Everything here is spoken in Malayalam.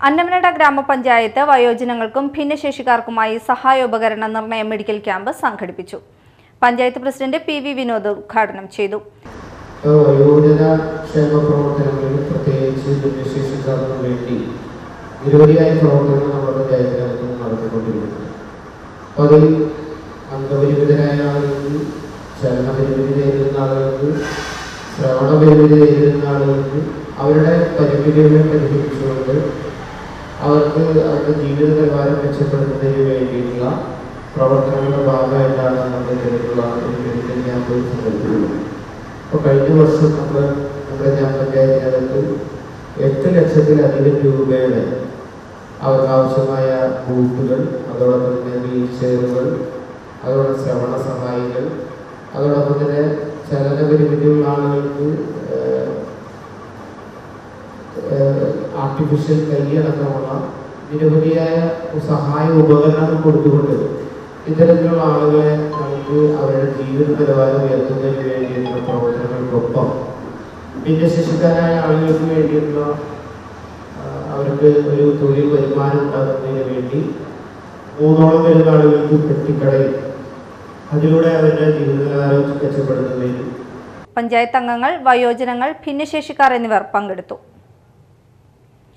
അന്നമനട ഗ്രാമപഞ്ചായത്ത് വയോജനങ്ങൾക്കും ഭിന്നശേഷിക്കാർക്കുമായി സഹായോപകരണ നിർണയ മെഡിക്കൽ ക്യാമ്പ് സംഘടിപ്പിച്ചു. Panchayat president P V Vinod ഉദ്ഘാടനം ചെയ്തു. അവരുടെ പരിമിതികളെ പരിഹരിച്ചുകൊണ്ട് അവർക്ക് അവരുടെ ജീവിത നിലവാരം മെച്ചപ്പെടുത്തുന്നതിന് വേണ്ടിയിട്ടുള്ള പ്രവർത്തനങ്ങളുടെ ഭാഗമായിട്ടാണ് നമ്മുടെ ഇതിലുള്ള ഒരു മെഡിക്കൽ ക്യാമ്പ് സംഘടിപ്പിക്കുന്നത്. കഴിഞ്ഞ വർഷം നമ്മൾ നമ്മുടെ ഞാൻ പഞ്ചായത്തിനകത്ത് എട്ട് ലക്ഷത്തിലധികം രൂപയുടെ അവർക്ക് ആവശ്യമായ ബൂട്ടുകൾ അതോടൊപ്പം തന്നെ വീൽ ചെയറുകൾ അതോടൊപ്പം ശ്രവണ സഹായികൾ അതോടൊപ്പം തന്നെ ചലന പരിമിതിയുള്ള ആളുകൾക്ക് ആർട്ടിഫിഷ്യൽ കൈയടക്കമുള്ള നിരവധിയായ സഹായ ഉപകരണങ്ങൾ കൊടുത്തുകൊണ്ട് ഇത്തരത്തിലുള്ള ആളുകളെ നമുക്ക് അവരുടെ ജീവിത നിലവാരം ഉയർത്തുന്നതിന് വേണ്ടിയിട്ടുള്ള പ്രവർത്തനങ്ങൾക്കൊപ്പം ഭിന്നശേഷിക്കാരായ ആളുകൾക്ക് വേണ്ടിയിട്ടുള്ള അവർക്ക് ഒരു തൊഴിൽ വരുമാനം ഉണ്ടാകുന്നതിന് വേണ്ടി മൂന്നോളം വരുന്ന ആളുകൾക്ക് പെട്ടിക്കടയിൽ അതിലൂടെ അവരുടെ ജീവിത നിലവാരം മെച്ചപ്പെടുത്തുന്നതിന് പഞ്ചായത്ത് അംഗങ്ങൾ വയോജനങ്ങൾ ഭിന്നശേഷിക്കാർ എന്നിവർ പങ്കെടുത്തു.